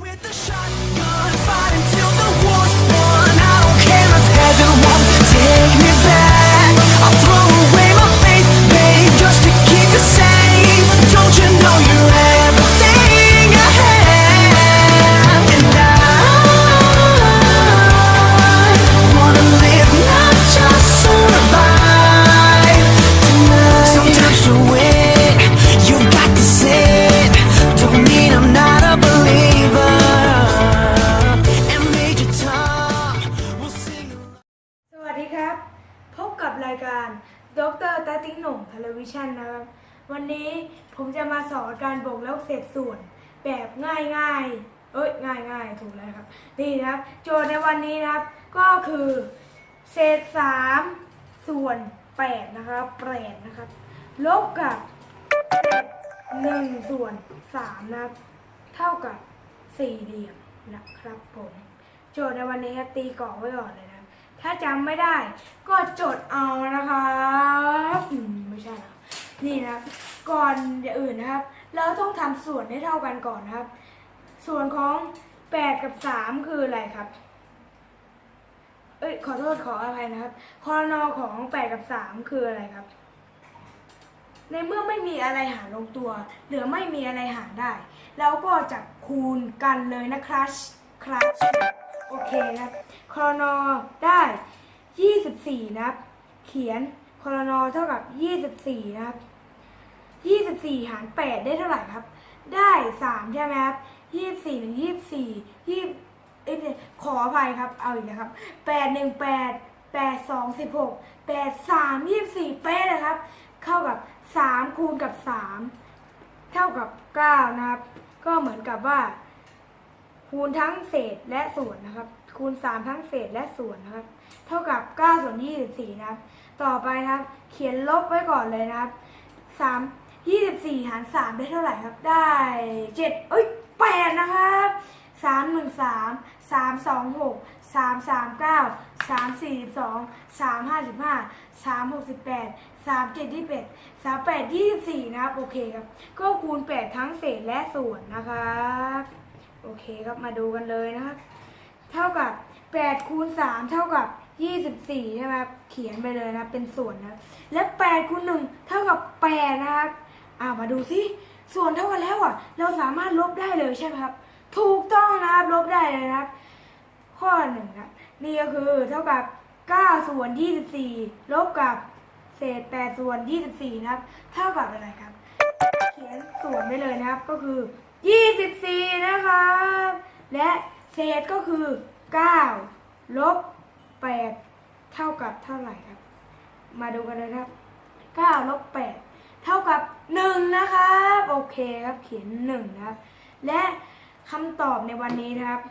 With the shotgun, ครับ พบกับรายการดรตาติ้งหนุ่มเทลวิชันนะครับ วันนี้ผมจะมาสอนการบวกแล้วเศษส่วนแบบง่ายๆ เอ้ยง่ายๆ ถูกแล้วครับ นี่นะครับ โจทย์ในวันนี้นะครับ ก็คือเศษสามส่วนแปดนะครับแปดนะครับ ลบกับเศษหนึ่งส่วนสามนะครับ เท่ากับสี่เหลี่ยมนะครับผม โจทย์ในวันนี้ครับตีกรอบไว้ก่อนเลยนะ ถ้าจำไม่ได้ ก็จดเอานะครับไม่ใช่นะนี่นะก่อนอย่างอื่นนะครับ เราต้องทำส่วนให้เท่ากันก่อนครับ ส่วนของ 8 กับ 3 คืออะไรครับ เอ้ยขอโทษขออภัยนะครับคอนอของ 8 กับ 3 คืออะไรครับ ในเมื่อไม่มีอะไรหารลงตัว หรือไม่มีอะไรหารได้ เราก็จะคูณกันเลยนะครับครับ โอเคนะครับคอนอได้ 24 นะครับ เขียนคอนอเท่ากับ 24 นะครับ 24 หาร 8 ได้เท่าไหร่ครับ ได้ 3 ใช่ไหมครับ 24หนึ่ง24 20เอ้ยขออภัยครับ เอาอีกนะครับ 8 1 8 8 2 16 8 3 24 เป๊ะเลยครับ เข้ากับ 3 คูณกับ 3 เท่ากับ 9 นะครับ ก็เหมือนกับว่า คูณทั้งเศษและส่วนนะครับ คูณ 3 ทั้งเศษและส่วนนะครับ เท่ากับ9ส่วน24นะครับ ต่อไปนะครับ เขียนลบไว้ก่อนเลยนะครับ 3 24 หาร 3 ได้เท่าไหร่ครับ ได้ 7 เอ้ย 8 นะครับ 3 1 3 3 2 6 3 3 9 3 4 2 3 5 5 3 6 8 3 7 28 3 8 24 นะครับ โอเคครับ ก็คูณ 8 ทั้งเศษและส่วนนะครับ โอเคครับมาดูกันเลยนะครับ เท่ากับ8คูณ3เท่ากับ 24 ใช่ไหมครับเขียนไปเลยนะเป็นส่วนนะและ8คูณ1เท่ากับ8นะครับอ่ามาดูสิส่วนเท่ากันแล้วอะ เราสามารถลบได้เลยใช่ไหมครับ ถูกต้องนะครับลบได้เลยนะครับ ข้อหนึ่งครับนี่ก็คือเท่ากับ9ส่วน24ลบกับเศษ8ส่วน24นะครับ เท่ากับอะไรครับ เขียนส่วนได้เลยนะครับก็คือ 24 นะครับ และเศษก็คือ 9 ลบ 8 เท่ากับเท่าไหร่ครับ มาดูกันเลยนะครับ 9 ลบ 8 เท่ากับ 1 นะครับ โอเคครับเขียน 1 นะครับ และคำตอบในวันนี้นะครับ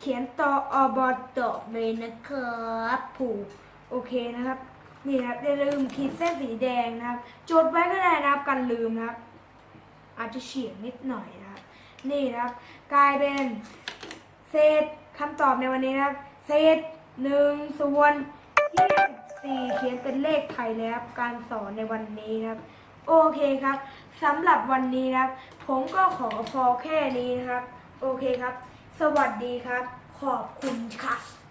เขียนต่ออบอตอบเลยนะครับผูกโอเคนะครับนี่ครับอย่าลืมขีดเส้นสีแดงนะครับ จดไว้ก็ได้นะครับกันลืมนะครับ อาจจะเฉียงนิดหน่อยนะ นี่นะครับ กลายเป็นเศษคำตอบในวันนี้นะครับ เศษหนึ่งส่วนยี่สิบสี่เขียนเป็นเลขไทยเลยครับการสอนในวันนี้นะครับ โอเคครับสำหรับวันนี้นะครับ ผมก็ขอพอแค่นี้นะครับ โอเคครับ สวัสดีครับ ขอบคุณค่ะ